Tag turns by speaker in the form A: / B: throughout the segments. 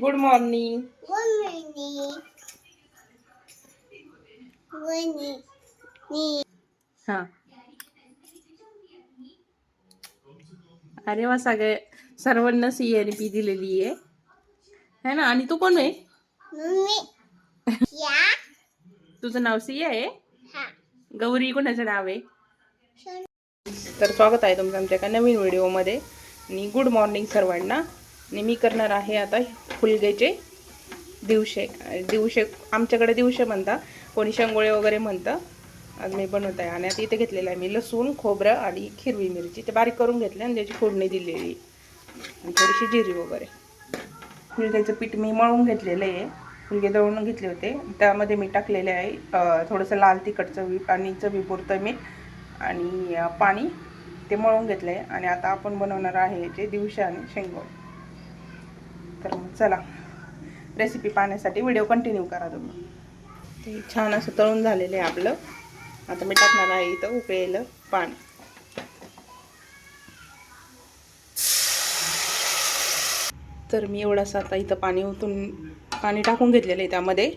A: Good morning हा. अरे वा सगळे सर्वांना सी आणि पी दिलेली आहे. है ना? आणि तू कोण आहे? तुझं नाव सिया आहे? गौरी कोणाचं नाव आहे? तर स्वागत आहे तुमचं आमच्या एका नवीन व्हिडिओमध्ये. आणि गुड मॉर्निंग सर्वांना. आणि मी करणार आहे आता फुलगेचे दिवशे दिवशे आमच्याकडे दिवशे म्हणता. कोणी शेंगोळे वगैरे म्हणतं. आज मी बनवत आहे आणि आता इथे घेतलेलं आहे मी लसूण खोबरं आणि हिरवी मिरची. ते बारीक करून घेतले आणि त्याची फोडणी दिलेली. आणि थोडीशी जिरी वगैरे. फुलग्याचं पीठ मी मळून घेतलेलं आहे. फुलगे दळून घेतले होते. त्यामध्ये मी टाकलेले आहे थोडंसं लाल तिखट चवी आणि चवीपुरतं मीठ आणि पाणी. ते मळून घेतलं आहे आणि आता आपण बनवणार आहे याचे दिवशे आणि शेंगोळे. चला. रेसिपी पाहण्यासाठी व्हिडिओ कंटिन्यू करा तुम्ही. ते छान असं तळून झालेलं आहे आपलं. आता मी टाकणार आहे इथं उकळेलं पाणी तर मी एवढासा आता इथं पाणी ओतून पाणी टाकून घेतलेलं आहे त्यामध्ये.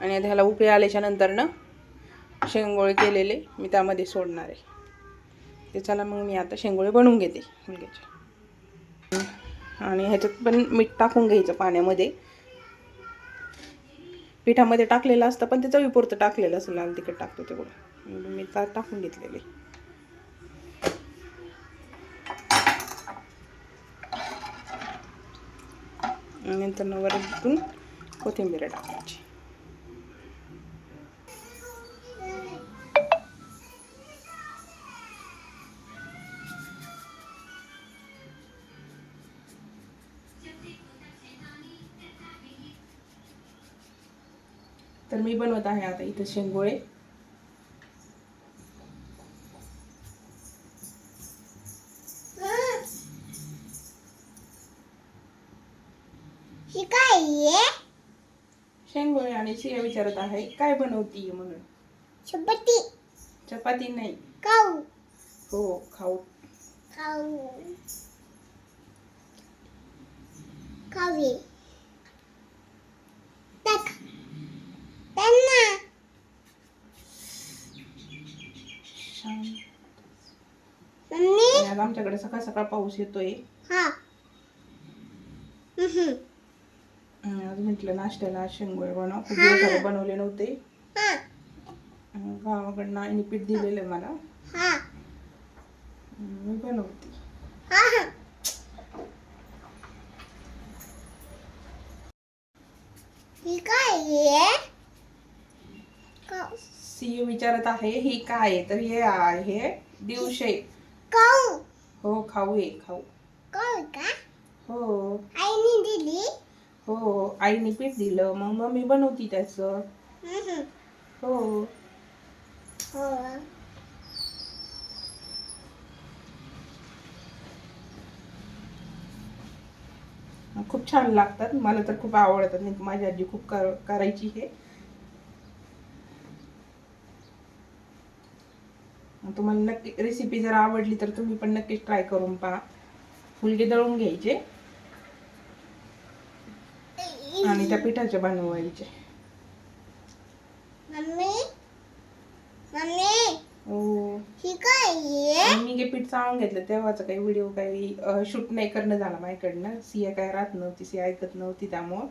A: आणि आता ह्याला उकळी आल्याच्यानंतर ना शेंगोळे केलेले मी त्यामध्ये सोडणार आहे. ते चला मग मी आता शेंगोळे बनवून घेते मुलग्याचे. आणि ह्याच्यात पण मीठ टाकून घ्यायचं पाण्यामध्ये. पिठामध्ये टाकलेलं असतं पण ते चवीपुरतं टाकलेलं असं लाल तिखट टाकतो तेवढं. मी ता टाकून घेतलेले नंतर वरतून कोथिंबीर टाकायची. तर मी बनवत आहे आता इथं शेंगोळे. शेंगोळे आणि सिया विचारत आहे काय बनवती म्हणून?
B: चपाती.
A: चपाती नाही.
B: काऊ
A: हो खाऊ.
B: काऊ कावी टाक त्यांना
A: छान
B: मम्मी
A: आणि आज आमच्याकडे सकाळ सकाळ पाऊस येतोय.
B: हा.
A: आज म्हटलं नाश्त्याला शेंगोळे बनव. खूप दिवस बनवले नव्हते.
B: हा.
A: गावाकडनं आईने पीठ दिलेलं मला.
B: हा.
A: मी बनवते.
B: आहे. काऊ
A: सी विचारत आहे ही काय आहे? तर हे आहे दिवशे.
B: काऊ
A: हो खाऊ आहे खाऊ.
B: का?
A: हो.
B: आईने दिली?
A: हो आईने पीठ दिलं. मग मम्मी बनवती त्याचं. हो.
B: हो.
A: खूप छान लागतात. मला तर खूप आवडतात. मी माझी आजी खूप कर करायची हे. तुम्हाला नक्की रेसिपी जर आवडली तर तुम्ही पण नक्कीच ट्राय करून पहा. फुलगे दळून घ्यायचे. आणि त्या पिठाचे बनवायचे हो.
B: ही
A: मी जे पीठ चाळून घेतलं तेव्हाच काही व्हिडिओ काही शूट नाही करणं झाला माझ्याकडनं. सिया काय राहत नव्हती सिया ऐकत नव्हती त्यामुळं.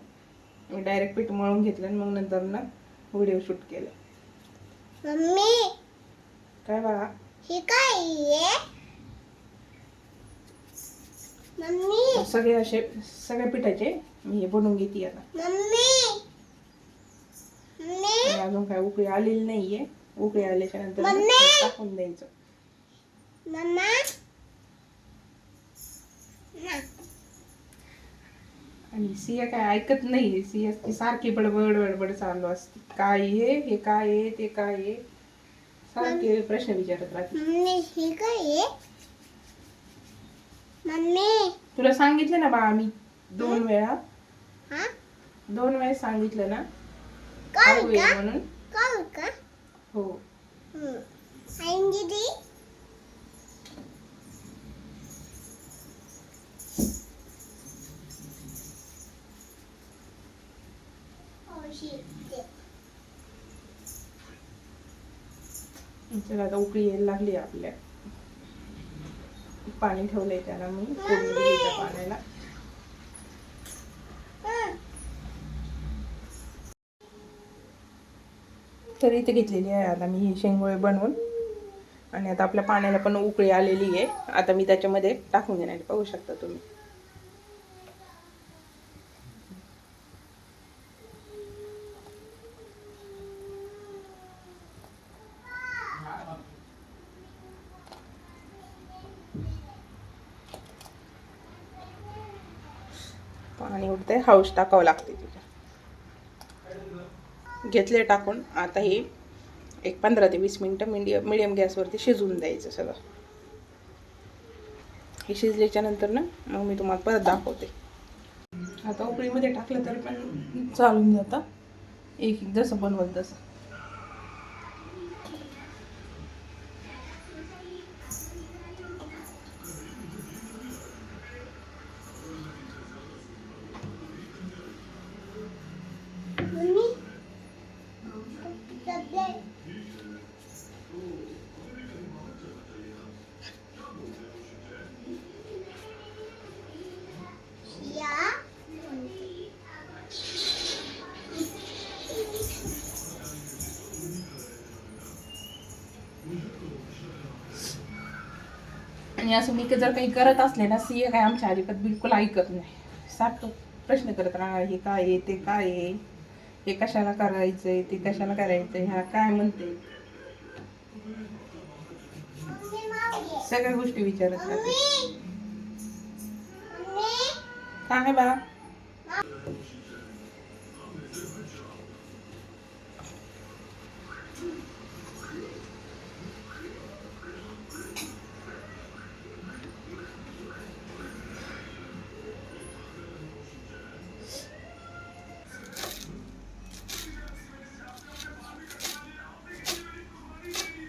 A: मी डायरेक्ट पीठ मळून घेतलं आणि मग नंतर ना व्हिडिओ शूट केलं.
B: मम्मी
A: काय बघा
B: ही काय आहे? मम्मी.
A: सगळे असे सगळ्या पिठाचे मी हे बनवून घेते आता.
B: मम्मी. मम्मी.
A: आणि अजून काय उकळी आलेली नाहीये. उकळी आल्याच्यानंतर
B: मम्मी!
A: टाकून द्यायचं.
B: मम्मा. ना
A: आणि सिया काय ऐकत नाही सिया ती सारखी बडबड बडबड चालू असते. काय आहे हे काय आहे ते काय आहे प्रश्न विचारत
B: आहे?
A: तुला सांगितलं ना बा मी दोन वेळा. दोन वेळेस सांगितलं ना. म्हणून. हो. चला आता उकळी यायला लागली आपल्या. पाणी ठेवलंय त्याला मी त्या पाण्याला. तर इथे घेतलेली आहे आता मी ही शेंगोळे बनवून. आणि आता आपल्या पाण्याला पण उकळी आलेली आहे. आता मी त्याच्यामध्ये टाकून देणार पाहू शकता तुम्ही. पाणी उडते. हौश टाकावं लागते तिथे घेतले टाकून आता हे एक पंधरा ते वीस मिनटं मिडियम मिडियम गॅसवरती शिजवून द्यायचं सगळं. हे शिजल्याच्या नंतर ना मग मी तुम्हाला परत दाखवते. आता उकळीमध्ये टाकलं तरी पण चालून जातं. एक एक जसं बनवत तसं. आणि असं मी जर काही करत असले ना सीए काय आमच्या अजिबात बिलकुल ऐकत नाही. सारखं प्रश्न करत राहा हे काय आहे ते काय आहे? हे कशाला करायचंय ते कशाला करायचंय? ह्या काय म्हणते? सगळ्या गोष्टी विचारत राहते. काय बा?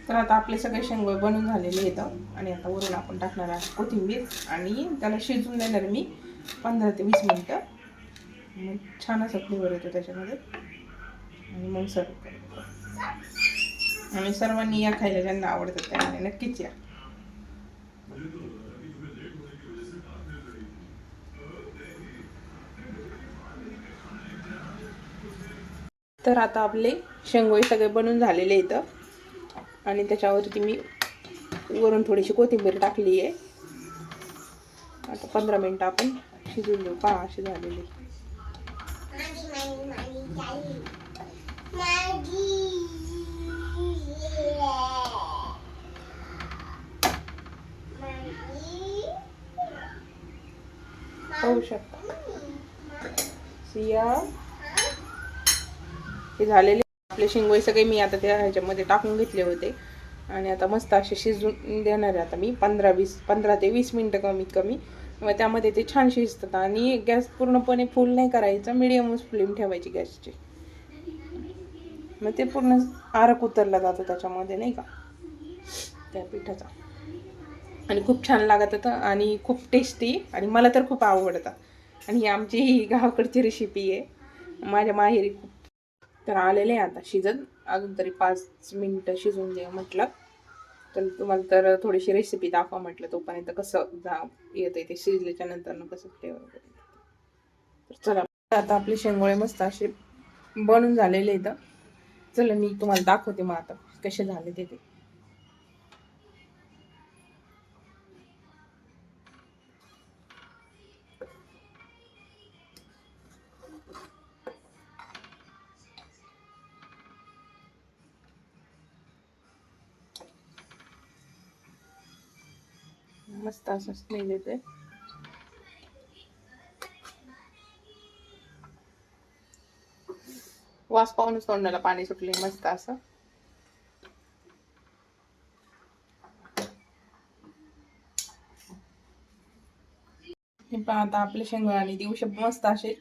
A: तर आता आपले सगळे शेंगोळे बनून झालेले आहेत. आणि आता वरून आपण टाकणार आहे कोथिंबीर. आणि त्याला शिजून देणार मी पंधरा ते वीस मिनटं. मग छान असा फ्लेवर येतो त्याच्यामध्ये. आणि मग सर्व करतो आणि सर्वांनी या खायला ज्यांना आवडतं त्यांना नक्कीच या. तर आता आपले शेंगोळे सगळे बनून झालेले इथं आणि मी वरून थोडीशी कोथिंबीर टाकली आहे. आता पंधरा मिनटं आपण शिजून देऊ पहा सिया. हे झालेले आपले शिंगोळे सगळे मी आता त्या ह्याच्यामध्ये टाकून घेतले होते. आणि आता मस्त असे शिजून देणार आहे आता मी. पंधरा वीस पंधरा ते वीस मिनटं कमीत कमी. मग त्यामध्ये ते छान शिजतात. आणि गॅस पूर्णपणे फुल नाही करायचा. मिडियमच फ्लेम ठेवायची गॅसची. मग ते पूर्ण आरक उतरला जातो त्याच्यामध्ये नाही का? त्या पिठाचा. आणि खूप छान लागत होतं आणि खूप टेस्टी आणि मला तर खूप आवडतं. आणि ही आमची ही गावाकडची रेसिपी आहे. माझ्या माहेरी खूप तर आलेले आहे आता शिजत अजून तरी पाच मिनटं शिजून दे म्हटलं. तर तुम्हाला तर थोडीशी रेसिपी दाखवा म्हटलं तोपर्यंत कसं जा आहे ते शिजल्याच्या नंतर कसं फ्लेवर तर चला आता आपले शेंगोळे मस्त असे बनून झालेले आहेत. चला मी तुम्हाला दाखवते मग आता कसे झाले ते. मस्त असं स्मेल येते वास पाहूनच तोंडाला पाणी सुटले मस्त असं हे पहा आता आपले शेंगोळे आणि दिवशी मस्त असे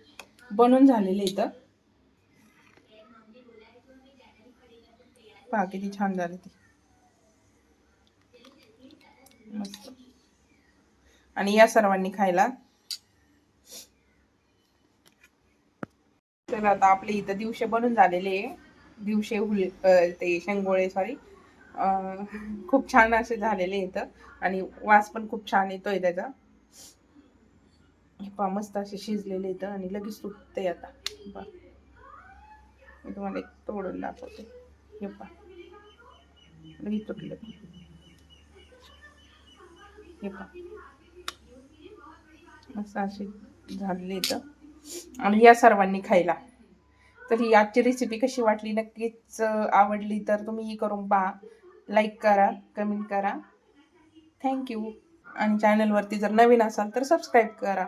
A: बनून झालेले इथं पहा किती छान झाले ते मस्त आणि या सर्वांनी खायला. तर आता आपले इथं दिवशे बनून झालेले आहे. दिवशे हुल ते शेंगोळे सॉरी खूप छान असे झालेले इथं. आणि वास पण खूप छान येतोय त्याचा. हे पहा मस्त असे शिजलेले इथं आणि लगेच तुटते आता. मी तुम्हाला एक तोडून दाखवते. हे पहा. लगेच तुटलं हे पहा. असं असे झालेले इथं. आणि या सर्वांनी खायला. तर ही आजची रेसिपी कशी वाटली? नक्कीच आवडली तर तुम्ही ही करून पहा. लाईक करा कमेंट करा. थँक्यू आणि चॅनलवरती जर नवीन असाल तर सबस्क्राईब करा.